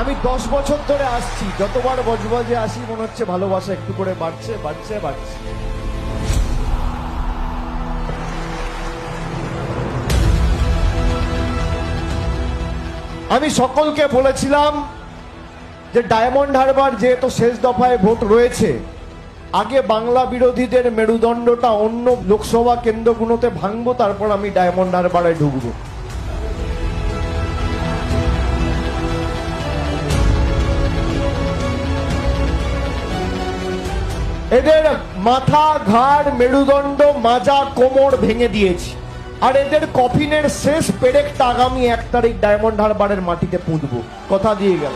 আমি দশ বছর ধরে আসছি। যতবার বজবজে আসি, মনে হচ্ছে ভালোবাসা একটু করে বাড়ছে বাড়ছে বাড়ছে। আমি সকলকে বলেছিলাম যে ডায়মন্ড হারবার যেহেতু শেষ দফায় ভোট রয়েছে, আগে বাংলা বিরোধীদের মেরুদণ্ডটা অন্য লোকসভা কেন্দ্রগুলোতে ভাঙবো, তারপর আমি ডায়মন্ড হারবারে ঢুকবো। এদের মাথা, ঘাড়, মেরুদণ্ড, মাজা, কোমর ভেঙে দিয়েছি। আর এদের কফিনের শেষ পেরেকটা আগামী এক তারিখ ডায়মন্ড হারবারের মাটিতে পুঁতব। কথা দিয়ে গেল